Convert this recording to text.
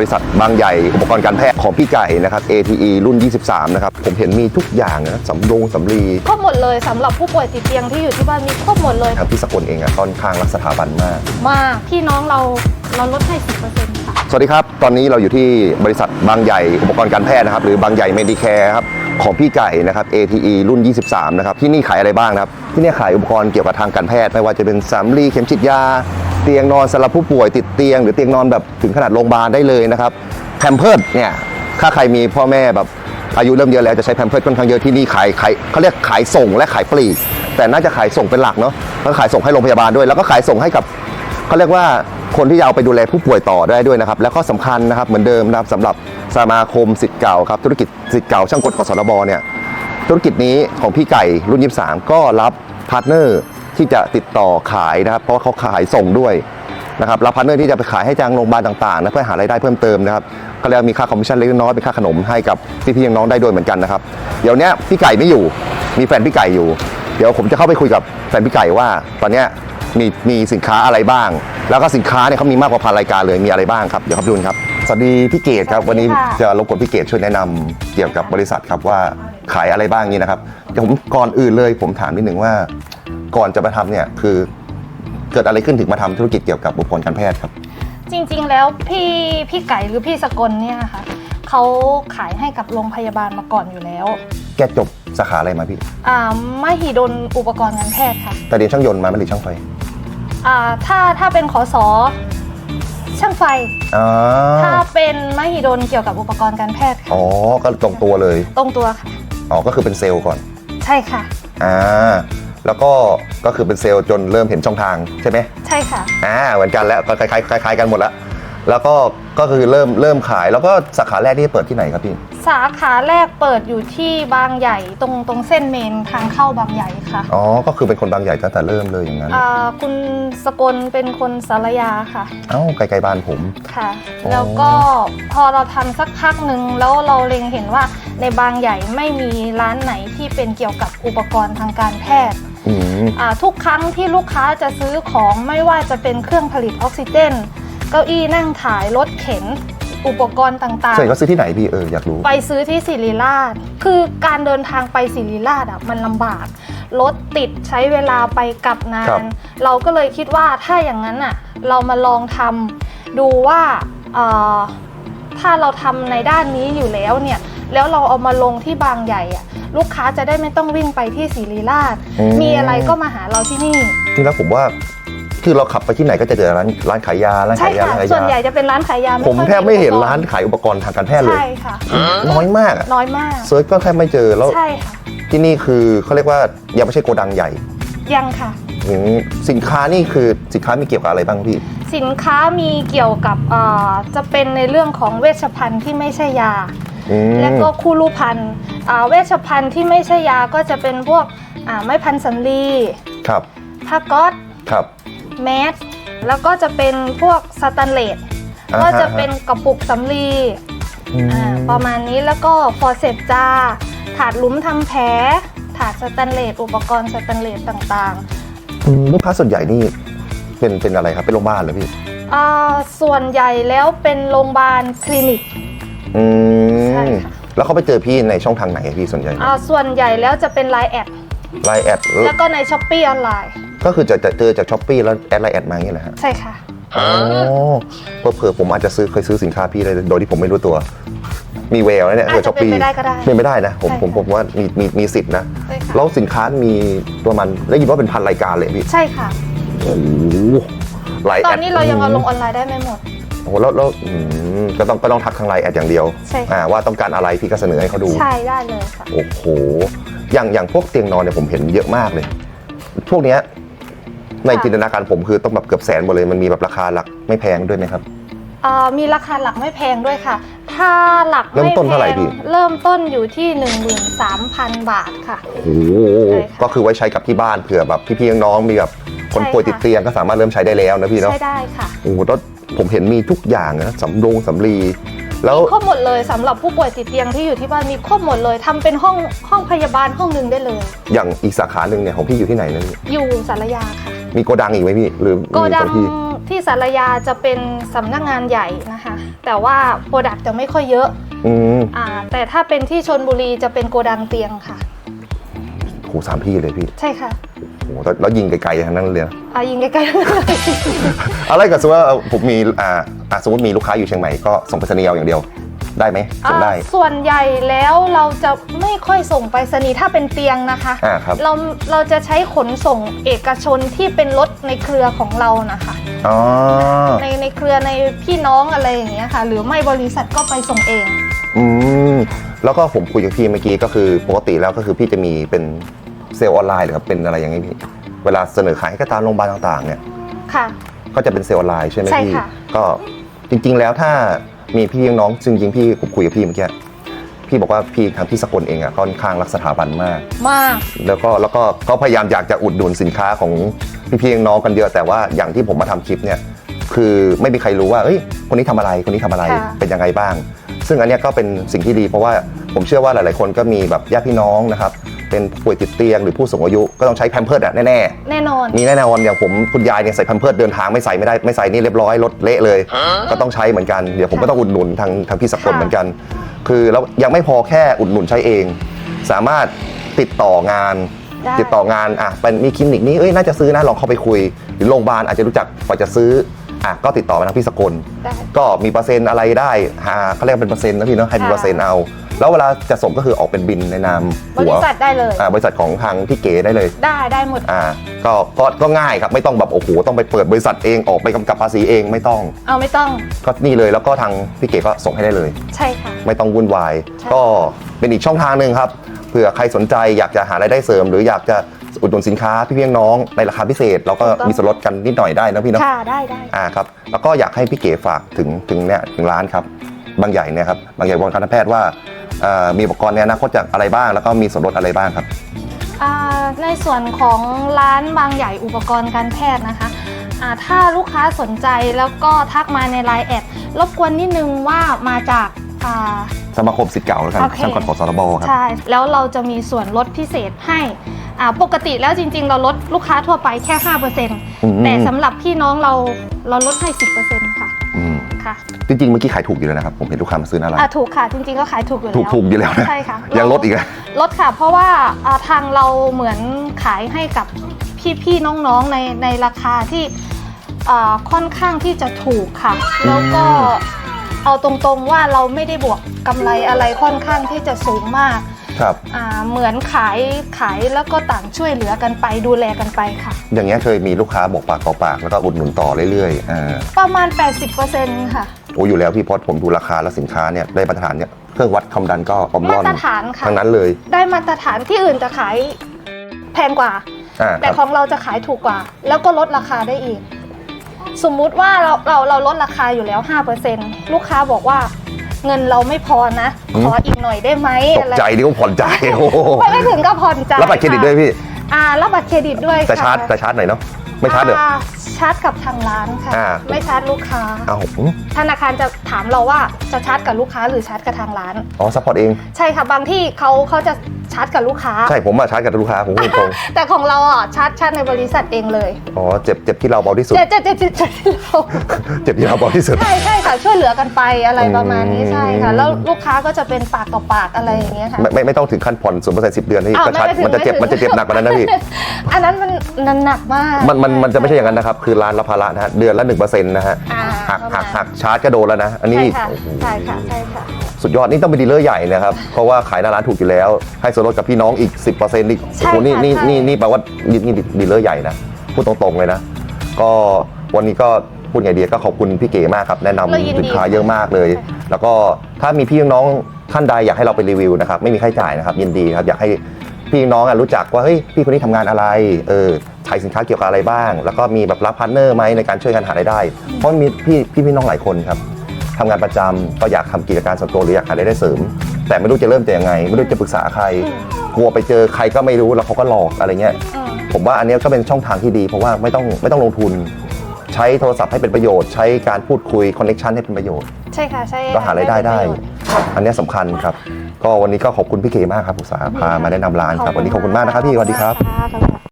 บริษัทบางใหญ่อุปกรณ์การแพทย์ของพี่ไก่นะครับ ATE รุ่น 23 นะครับ ผมเห็นมีทุกอย่างนะสำรงสำลีครบหมดเลยสำหรับผู้ป่วยติดเตียงที่อยู่ที่บ้านมีครบหมดเลย ทางพี่สกลเองอะค่อนข้างรักสถาบันมาก มากพี่น้องเราเราลดให้สิบเปอร์เซ็นต์ค่ะ สวัสดีครับ ตอนนี้เราอยู่ที่บริษัทบางใหญ่อุปกรณ์การแพทย์นะครับ หรือบางใหญ่ Medicare ครับ ของพี่ไก่นะครับ ATE รุ่น 23 นะครับ ที่นี่ขายอะไรบ้างนะครับ ที่นี่ขายอุปกรณ์เกี่ยวกับทางการแพทย์ ไม่ว่าจะเป็นสำลีเข็มฉีดยาเตียงนอนสำหรับผู้ป่วยติดเตียง หรือเตียงนอนแบบถึงขนาดโรงพยาบาลได้เลยนะครับแพมเพิร์ดเนี่ยถ้าใครมีพ่อแม่แบบอายุเริ่มเยอะแล้วจะใช้แพมเพิร์ดค่อนข้างเยอะที่นี่ขายขายเขาเรียกขายส่งและขายปลีก แต่น่าจะขายส่งเป็นหลักเนาะแล้วขายส่งให้โรงพยาบาลด้วย แล้วก็ขายส่งให้กับเขาเรียกว่าคนที่จะเอาไปดูแลผู้ป่วยต่อได้ด้วยนะครับ แล้วก็สำคัญนะครับเหมือนเดิมนะครับสำหรับสมาคมสิทธิ์เก่าครับธุรกิจสิทธิ์เก่าช่างกลกสบเนี่ยธุรกิจนี้ของพี่ไก่รุ่น 23 ก็รับพาร์ทเนอร์ ที่จะติดต่อขายนะครับ เพราะเขาขายส่งด้วยนะครับรับพาร์ทเนอร์ที่จะไปขายให้ทางโรงพยาบาลต่างๆนะเพื่อหารายได้เพิ่มเติมนะครับก็เลยมีค่าคอมมิชชั่นเล็กน้อยเป็นค่าขนมให้กับพี่ๆน้องได้ด้วยเหมือนกันนะครับเดี๋ยวนี้พี่ไก่ไม่อยู่มีแฟนพี่ไก่อยู่ เดี๋ยวผมจะเข้าไปคุยกับแฟนพี่ไก่ว่า ตอนนี้มีมีสินค้าอะไรบ้าง แล้วก็สินค้าเนี่ยเขามีมากกว่าพันรายการเลยมีอะไรบ้างครับเดี๋ยวครับดูครับสวัสดีพี่เกดครับวันนี้จะรบกวนพี่เกดช่วยแนะนำเกี่ยวกับบริษัทครับว่าขายอะไรบ้างนี้นะครับเดี๋ยวผมก่อนอื่นเลย ผมถามนิดหนึ่งว่า ก่อนจะมาทำเนี่ยคือเกิดอะไรขึ้นถึงมาทำธุรกิจเกี่ยวกับอุปกรณ์การแพทย์ครับ จริงๆ แล้วพี่พี่ไก่หรือพี่สกลเนี่ยค่ะเขาขายให้กับโรงพยาบาลมาก่อนอยู่แล้วแกจบสาขาอะไรมาพี่ อ่ามหิดลอุปกรณ์การแพทย์ค่ะแต่เรียนช่างยนต์มาไม่หรือช่างไฟอ่าถ้าถ้าเป็นขอสอช่างไฟ อ๋อถ้าเป็นมหิดลเกี่ยวกับอุปกรณ์การแพทย์ค่ะอ๋อก็ตรงตัวเลย ตรงตัวค่ะ อ๋อก็คือเป็นเซลล์ก่อน ใช่ค่ะ อ่า แล้วก็ก็คือเป็นเซลล์จนเริ่มเห็นช่องทางใช่ไหมใช่ค่ะ อ่าเหมือนกันแล้วก็คล้ายๆคล้ายๆกันหมดแล้วแล้วก็ก็คือเริ่มเริ่มขายแล้วก็สาขาแรกที่เปิดที่ไหนครับพี่ สาขาแรกเปิดอยู่ที่บางใหญ่ตรงตรงเส้นเมนทางเข้าบางใหญ่ค่ะอ๋อก็คือเป็นคนบางใหญ่ตั้งแต่เริ่มเลยอย่างนั้นอ่าคุณสกลเป็นคนสารยาค่ะ เอ้าไกลๆบ้านผม ค่ะอ๋อแล้วก็พอเราทำสักพักหนึ่งแล้วเราเล็งเห็นว่าในบางใหญ่ไม่มีร้านไหนที่เป็นเกี่ยวกับอุปกรณ์ทางการแพทย์ อืมอ่าทุกครั้งที่ลูกค้าจะซื้อของไม่ว่าจะเป็นเครื่องผลิตออกซิเจน เก้าอี้นั่งถ่ายรถเข็นอุปกรณ์ต่างส่วนใหญ่เขาซื้อที่ไหนพี่เอออยากรู้ๆไปซื้อที่ศิริราช คือการเดินทางไปศิริราชอะมันลำบาก รถติดใช้เวลาไปกลับนาครันบเราก็เลยคิดว่าถ้าอย่างนั้นอะเรามาลองทำดูว่าเอ่อถ้าเราทำในด้านนี้อยู่แล้วเนี่ย แล้วเราเอามาลงที่บางใหญ่อะ ลูกค้าจะได้ไม่ต้องวิ่งไปที่ศิริราชมีอะไรก็มาหาเราที่นี่ จริงแล้วผมว่าคือเราขับไปที่ไหนก็จะเจอร้านร้านขายยาร้านใช่ขายยาค่ะ ร้านขายส่วนใหญ่ยาจะเป็นร้านขายยาผมค่อยแทบไม่เห็นอุปกร้านขายอุปกรณ์ทางการแพทย์เลย ใช่ค่ะ น้อยมากอะน้อยมาก เซิร์ชก็แทบไม่เจอแล้วใช่ค่ะ ที่นี่คือเขาเรียกว่ายังไม่ใช่โกดังใหญ่ ยังค่ะ อืมสินค้านี่คือสินค้ามีเกี่ยวกับอะไรบ้างพี่ สินค้ามีเกี่ยวกับเอ่อจะเป็นในเรื่องของเวชภัณฑ์ที่ไม่ใช่ยา อืม และก็คู่รูปพันธุ์อ่าเวชภัณฑ์ที่ไม่ใช่ยาก็จะเป็นพวกอ่าไม้พันสำลีครับผ้าก๊อซครับ แมสแล้วก็จะเป็นพวกสแตนเลสอ่าฮะ ก็จะเป็นกระปุกสำลีอืมอ่าประมาณนี้แล้วก็ฟอร์เซปจาถาดหลุมทำแผลถาดสแตนเลสอุปกรณ์สแตนเลสต่างอืมลูกค้าส่วนใหญ่นี่เป็นเป็นอะไรครับเป็นโรงพยาบาลเหรอพี่ๆอ่าส่วนใหญ่แล้วเป็นโรงพยาบาลคลินิก อืใช่มค่ะ แล้วเขาไปเจอพี่ในช่องทางไหนอะพี่ส่วนใหญ่อ่าส่วนใหญ่แล้วจะเป็นไลน์แอดไลน์แอดแล้วก็ในช้อปปี้ออนไลน์ก็คือจะจะเจอจากช้อปปี้แล้วแอดไลน์แอดมาอย่างเงี้ยแหละฮะใช่ค่ะ อ๋อเผื่อๆผมอาจจะซื้อเคยซื้อสินค้าพี่ได้โดยที่ผมไม่รู้ตัว มีเวลนะเนี่ยอาจจะช้อปปี้เป็นไปได้ก็ได้เป็นไปได้นะผมใช่ผมค่ะผมว่ามีมีมีสิทธิ์นะใช่ค่ะ แล้วสินค้ามีประมาณได้ยินว่าเป็นพันรายการเลยพี่ใช่ค่ะ โอ้โหไลน์ตแออนดนี้เรายังเอาลงออนไลน์ได้ไม่หมด โอ้โหแล้วแล้วอืมก็ต้องก็ต้องทักทางไลน์แอดอย่างเดียวใช่ค่ะ อ่าว่าต้องการอะไรพี่ก็เสนอให้เขาดู ใช่ได้เลยค่ะ โอ้โห อย่างอย่างพวกเตียงนอนเนี่ยผมเห็นเยอะมากเลย พวกเนี้ยในค่ะ จินตนาการผมคือต้องแบบเกือบแสนหมดเลย มันมีแบบราคาหลักไม่แพงด้วยไหมครับอ่ามีราคาหลักไม่แพงด้วยค่ะ ถ้าหลักเริ่มต้นไแพงเท่าไหร่พี่เริ่มต้นอยู่ที่ 13,000 บาทค่ะ โอ้โห ใช่ค่ะก็คือไว้ใช้กับที่บ้านเผื่อแบบพี่ๆน้องๆมีแบบคนใช่ป่วยค่ะ ติดเตียงก็สามารถเริ่มใช้ได้แล้วนะพี่เนาะ ใช้ได้ค่ะ โอ้โหแล้ว ผมเห็นมีทุกอย่างนะสำรงสำลีแล้วครบหมดเลยสำหรับผู้ป่วยติดเตียงที่อยู่ที่บ้านมีครบหมดเลยทำเป็นห้องห้องพยาบาลห้องหนึ่งได้เลย อย่างอีกสาขาหนึ่งเนี่ยของพี่อยู่ที่ไหนนะพี่อยู่สารยาค่ะ มีโกดังอีกไหมพี่หรือโกมีดัสองงที่ที่สารยาจะเป็นสำนักงานใหญ่นะคะ แต่ว่าโปรดักต์จะไม่ค่อยเยอะอืมอ่าแต่ถ้าเป็นที่ชนบุรีจะเป็นโกดังเตียงค่ะโหสามที่เลยพี่ ใช่ค่ะโหแล้วแล้วยิงไกลๆทั้งนั้นเลยนะอ่ายิงใกล้ๆเลยอะไรกับสมมติว่าผมมีอ่าอ่าสมมติมีลูกค้าอยู่เชียงใหม่ก็ส่งไปรษณีย์เอาอย่างเดียวได้ไหมส่งได้ อ่าส่วนใหญ่แล้วเราจะไม่ค่อยส่งไปรษณีย์ถ้าเป็นเตียงนะคะ อ่าครับ เราเราจะใช้ขนส่งเอกชนที่เป็นรถในเครือของเรานะคะ อ๋อในในเครือในพี่น้องอะไรอย่างเงี้ยค่ะ หรือไม่บริษัทก็ไปส่งเอง อืมแล้วก็ผมคุยกับพี่เมื่อกี้ก็คือปกติแล้วก็คือพี่จะมีเป็น เซลล์ออนไลน์หรือครับเป็นอะไรอย่างนี้พี่เวลาเสนอขายให้กับตามโรงพยาบาลต่างๆเนี่ยค่ะ ก็จะเป็นเซลล์ออนไลน์ใช่ไหมใช่พี่ค่ะ ก็จริง ๆ แล้วถ้ามีพี่น้องซึ่งจริงๆพี่ผมคุยกับพี่เมื่อกี้พี่บอกว่าพี่ทางพี่สกลเองอะค่อนข้างรักสถาบันมาก มาก แล้วก็แล้วก็เขาพยายามอยากจะอุดหนุนสินค้าของพี่ๆน้องๆกันเยอะแต่ว่าอย่างที่ผมมาทำคลิปเนี่ยคือไม่มีใครรู้ว่าเอ้ยคนนี้ทำอะไรคนนี้ทำอะไรค่ะ เป็นยังไงบ้าง ซึ่งอันเนี้ยก็เป็นสิ่งที่ดีเพราะว่าผมเชื่อว่าหลาย ๆ คนก็มีแบบญาติพี่น้องนะครับ เป็นป่วยติดเตียงหรือผู้สูงอายุก็ต้องใช้แพมเพิร์ดอะแน่แน่นอน ๆมีแน่นอนอย่างผมคุณยายเนี่ยใส่แพมเพิร์ดเดินทางไม่ใส่ไม่ได้ไม่ใส่นี่เรียบร้อยรถเละเลย ก็ต้องใช้เหมือนกันเดี๋ยวผมก็ต้องอุดหนุนทางทางพี่สกลค่ะ เหมือนกัน คือแล้วยังไม่พอแค่อุดหนุนใช้เอง สามารถติดต่องาน ได้ ติดต่องานอะเป็นมีคลินิกนี้เอ้ยน่าจะซื้อนะลองเข้าไปคุย หรือโรงพยาบาลอาจจะรู้จักกว่าจะซื้ออะก็ติดต่อมาทางพี่สกล ได้ ก็มีเปอร์เซ็นต์อะไรได้หาเขาเรียกเป็นเปอร์เซ็นต์นะพี่เนาะให้เป็นค่ะ เปอร์เซ็นต์เอา แล้วเวลาจะส่งก็คือออกเป็นบินในนามบหัริวษัทได้เลย อ่าบริษัทของทางพี่เก๋ได้เลย ได้ได้หมด อ่าก็ก็ก็ง่ายครับไม่ต้องแบบโอ้โหต้องไปเปิดบริษัทเองออกไปกำกับภาษีเองไม่ต้อง เอาไม่ต้องก็นี่เลยแล้วก็ทางพี่เก๋ก็ส่งให้ได้เลย ใช่ค่ะ ไม่ต้องวุ่นวาย ใช่ ก็เป็นอีกช่องทางหนึ่งครับเผื่อใครสนใจอยากจะหารายได้เสริม หรืออยากจะอุดหนุนสินค้าพี่เพียงน้องในราคาพิเศษ เราก็มีส่วนลดกันนิดหน่อยได้นะพี่เนาะค่ะได้ได้ อ่าครับแล้วก็อยากให้พี่เก๋ฝากถึงถึงเนี่ยถึงร้านครับ บางใหญ่เนี่ยครับบางใหญ่วงการแพทย์ว่าเอ่อมีอุปกรณ์ในอนาคตจากอะไรบ้าง แล้วก็มีส่วนลดอะไรบ้างครับอ่าในส่วนของร้านบางใหญ่อุปกรณ์การแพทย์นะคะอ่าถ้าลูกค้าสนใจแล้วก็ทักมาในไลน์แอดรบกวนนิดนึงว่ามาจากอ่าสมาคมสิทธิ์เก่าแล้วกันโอเคช่างก่อนขอสรบครับใช่แล้วเราจะมีส่วนลดพิเศษให้อ่าปกติแล้วจริง ๆ เราลดลูกค้าทั่วไปแค่อืม5%แต่สำหรับพี่น้องเราเราลดให้ 10% ค่ะอืมค่ะจริงๆเมื่อกี้ขายถูกอยู่แล้วนะครับ ผมเห็นลูกค้ามาซื้อหน้าร้านอ่าถูกค่ะ จริงๆก็ขายถูกอยู่แล้วถูกถูกอยู่แล้วนะใช่ค่ะยังลดอีกนะลดค่ะ เพราะว่าอ่าทางเราเหมือนขายให้กับพี่ๆน้องๆในในราคาที่อ่าค่อนข้างที่จะถูกค่ะ แล้วก็เอาตรงๆว่าเราไม่ได้บวกกำไรอะไรค่อนข้างที่จะสูงมาก ครับอ่าเหมือนขายขายแล้วก็ต่างช่วยเหลือกันไปดูแลกันไปค่ะ อย่างเงี้ยเคยมีลูกค้าบอกปากต่อปากแล้วก็อุดหนุนต่อเรื่อยๆอ่าประมาณ 80%ค่ะ โอ้อยู่แล้วพี่พอดผมดูราคาและสินค้าเนี่ยได้มาตรฐานเนี่ยเครื่องวัดความดันก็ออมมาร่อนตรฐานค่ะ ทั้งนั้นเลยได้มาตรฐานที่อื่นจะขายแพงกว่า อ่าคแต่รับ ของเราจะขายถูกกว่า แล้วก็ลดราคาได้อีก สมมุติว่าเราเราเราลดราคาอยู่แล้ว 5%ลูกค้าบอกว่า เงินเราไม่พอนะ ขออีกหน่อยได้ไหมตกใจดิว่าผ่อนใจายโอ้โหไม่ไม่ถึงก็ผ่อนจ่ายรับบัตรเครดิตด้วยพี่ อ่ารับบัตรเครดิตด้วยแต่ชาร์จค่ะแต่ชาร์จหน่อยเนาะไม่ชาร์จเด้ออ่ชาร์จกับทางร้านค่ะ อ่า ไม่ชาร์จลูกค้าอ้าวธนาคารจะถามเราว่าจะชาร์จกับลูกค้าหรือชาร์จกับทางร้าน อ๋อซัพพอร์ตเอง ใช่ค่ะบางที่เขาเขาจะชาร์จกับลูกค้า ใช่ผมมาชาร์จกับลูกค้าผมพูดตรงแต่ของเราอะชาร์จชาร์จในบริษัทเองเลยอ๋อเจ็บเจ็บที่เราเบาที่สุด เจ็ดเจ็ดเจ็ดเจ็ดเจ็ดที่เราเจ็บที่เราเบาที่สุด ใช่ใช่ค่ะช่วยเหลือกันไปอะไรประมาณนี้อืมใช่ค่ะ แล้วลูกค้าก็จะเป็นปากต่อปากอะไรอย่างเงี้ยค่ะ ไม่ไม่ไม่ต้องถึงขั้นผ่อนศูนย์เปอร์เซ็นต์สิบเดือนที่อ้าวก็ชาร์จไม่มันจะเจ็บไม่ถึง มันจะเจ็บหนักกว่านั้นนะพี่ อันนั้นมันนันหนักมากมันมันมันจะไม่ใช่อย่างนั้นนะครับคือร้านละภาระนะฮะเดือนละหนึ่งเปอร์เซ็นต์นะฮะอ่าหักประหัมากณหักชาร์จก็โดนแล้วนะ อันนี้ใช่ค่ะโอ้โหใช่ค่ะ ใช่ค่ะ สุดยอดนี่ต้องเป็นดีลเลอร์ใหญ่นะครับ เพราะว่าขายหน้าร้านถูกอยู่แล้ว ให้ส่วนลดกับพี่น้องอีก 10%นี่โอ้โหนี่นี่นี่นี่แปลว่านี่นี่ดีลเลอร์ใหญ่นะพูดตรงๆเลยนะ ก็วันนี้ก็พูดไงดีก็ขอบคุณพี่เก๋มากครับ แนะนำเรายินดีสินค้าเยอะมากเลย แล้วก็ถ้ามีพี่น้องท่านใดอยากให้เราไปรีวิวนะครับไม่มีค่าใช้จ่ายนะครับยินดีครับอยากให้พี่น้องอะรู้จักว่าเฮ้ยพี่คนนี้ทำงานอะไรเออ ขายสินค้าเกี่ยวกับอะไรบ้าง แล้วก็มีแบบรับพาร์ทเนอร์ไหมในการช่วยกันหารายได้ เพราะมีพี่พี่พี่น้องหลายคนครับทำงานประจำก็อยากทำกิจการส่วนตัวหรืออยากหารายได้เสริม แต่ไม่รู้จะเริ่มจะยังไง ไม่รู้จะปรึกษาใคร กลัวไปเจอใครก็ไม่รู้แล้วเขาก็หลอกอะไรเงี้ยอืมผมว่าอันเนี้ยก็เป็นช่องทางที่ดี เพราะว่าไม่ต้องไม่ต้องลงทุน ใช้โทรศัพท์ให้เป็นประโยชน์ ใช้การพูดคุยคอนเน็ชันให้เป็นประโยชน์ ใช่ค่ะใช่ก็หารายได้ได้ประโยชน์ อันเนี้ยสำคัญครับ ก็วันนี้ก็ขอบคุณพี่เกมากครับอุตสาหพามาแนะนำร้านครับ วันนี้ขอบคุณมากนะครับพี่สวัสดีครับ ขอบคุณค่ะ